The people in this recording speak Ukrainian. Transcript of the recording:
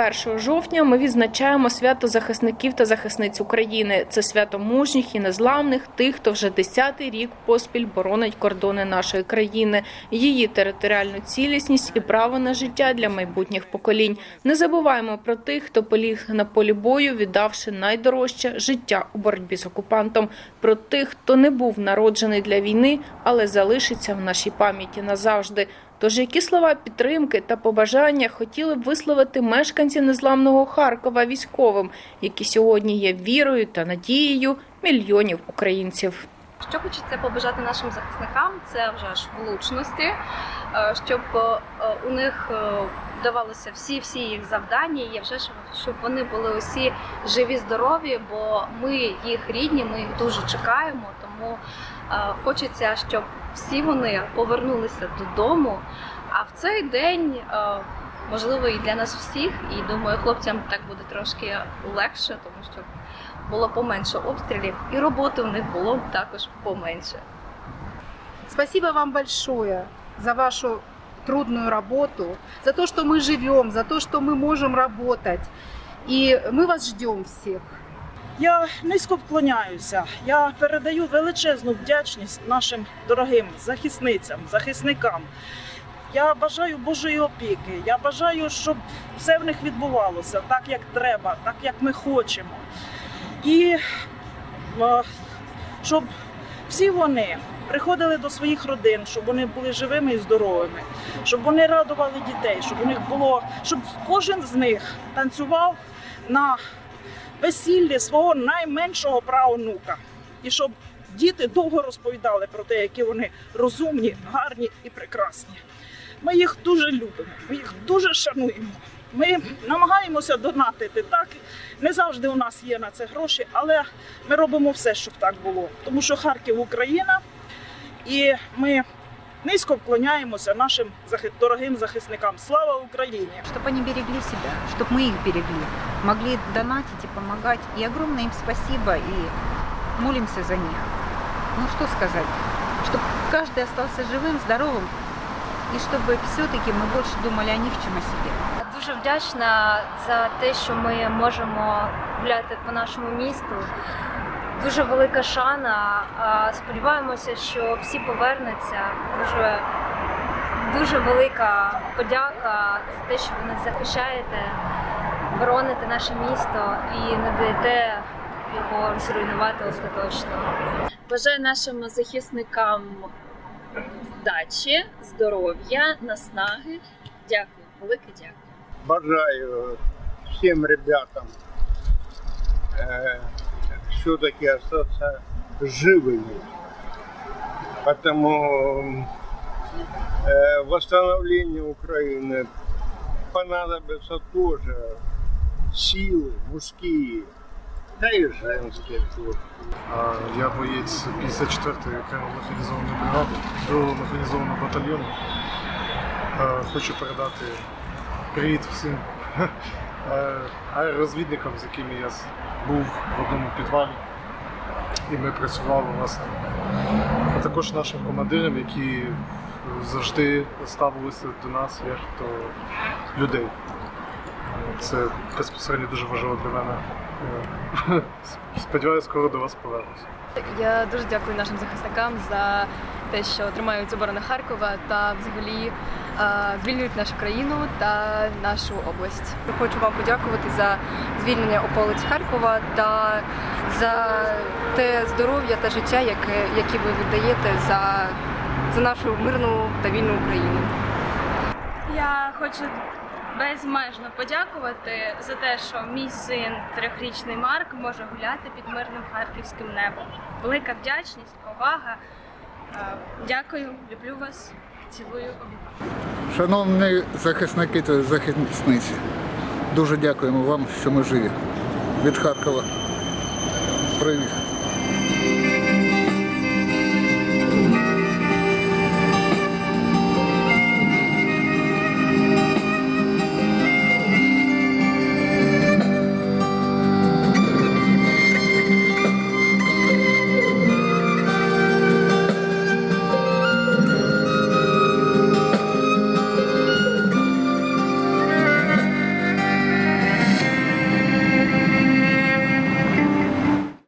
21 жовтня ми відзначаємо свято захисників та захисниць України. Це свято мужніх і незламних, тих, хто вже десятий рік поспіль боронить кордони нашої країни, її територіальну цілісність і право на життя для майбутніх поколінь. Не забуваємо про тих, хто поліг на полі бою, віддавши найдорожче життя у боротьбі з окупантом. Про тих, хто не був народжений для війни, але залишиться в нашій пам'яті назавжди. Тож які слова підтримки та побажання хотіли б висловити мешканці незламного Харкова військовим, які сьогодні є вірою та надією мільйонів українців. Що хочеться побажати нашим захисникам, це вже ж влучності, е, щоб е, у них е, вдавалося всі всі їх завдання, і вже ж щоб вони були усі живі, здорові, бо ми їх рідні, ми їх дуже чекаємо. Тому хочеться, щоб всі вони повернулися додому. А в цей день е, можливо і для нас всіх, і думаю, хлопцям так буде трошки легше, тому що було поменше обстрілів, і роботи у них було також поменше. Спасибо вам большое за вашу трудную работу, за то, что мы живем, за то, что мы можем работать. И мы вас ждем всех. Я низько вклоняюся. Я передаю величезну вдячність нашим дорогим захисницям, захисникам. Я бажаю Божої опіки. Я бажаю, щоб все в них відбувалося так, як треба, так як ми хочемо. І е, щоб всі вони приходили до своїх родин, щоб вони були живими і здоровими, щоб вони радували дітей, щоб у них було, щоб кожен з них танцював на весіллі свого найменшого правонука. І щоб діти довго розповідали про те, які вони розумні, гарні і прекрасні. Ми їх дуже любимо, ми їх дуже шануємо. Ми намагаємося донатити. Так не завжди у нас є на це гроші, але ми робимо все, щоб так було. Тому що Харків Україна, і ми низько вклоняємося нашим захи- дорогим захисникам. Слава Україні! чтобы они берегли себя, чтобы мы их берегли, могли донатить и помогать. И огромное им спасибо, и молимся за них. Ну что сказать, чтобы каждый остался живым, здоровым, и чтобы все-таки мы больше думали о них, чем о себе. Дуже вдячна за те, що ми можемо гуляти по нашому місту. Дуже велика шана. Сподіваємося, що всі повернуться. Дуже, дуже велика подяка за те, що ви нас захищаєте, бороните наше місто і не даєте його зруйнувати остаточно. Бажаю нашим захисникам вдачі, здоров'я, наснаги. Дякую, велике дякую. бажаю всем ребятам э, все-таки остаться живыми. Потому э, восстановление Украины понадобятся тоже силы мужские, да и женские тоже. А, Я боєць 54-ї окремої механізованої бригади, 2-го механізованого батальйону. Е, Хочу передати привіт всім е, аеророзвідникам, з якими я був в одному підвалі. І ми працювали власне. А також нашим командирам, які завжди ставилися до нас як до людей. Це безпосередньо дуже важливо для мене. Е, Сподіваюсь, скоро до вас повернусь. Я дуже дякую нашим захисникам за те, що тримають оборону Харкова та взагалі е, звільнюють нашу країну та нашу область. Хочу вам подякувати за звільнення околиць Харкова та за те здоров'я та життя, яке, які ви віддаєте за, за нашу мирну та вільну Україну. Я хочу безмежно подякувати за те, що мій син, трьохрічний Марк, може гуляти під мирним харківським небом. Велика вдячність, повага. Е, Дякую, люблю вас, цілую обіймаю. Шановні захисники та захисниці, дуже дякуємо вам, що ми живі. Від Харкова. Привіт.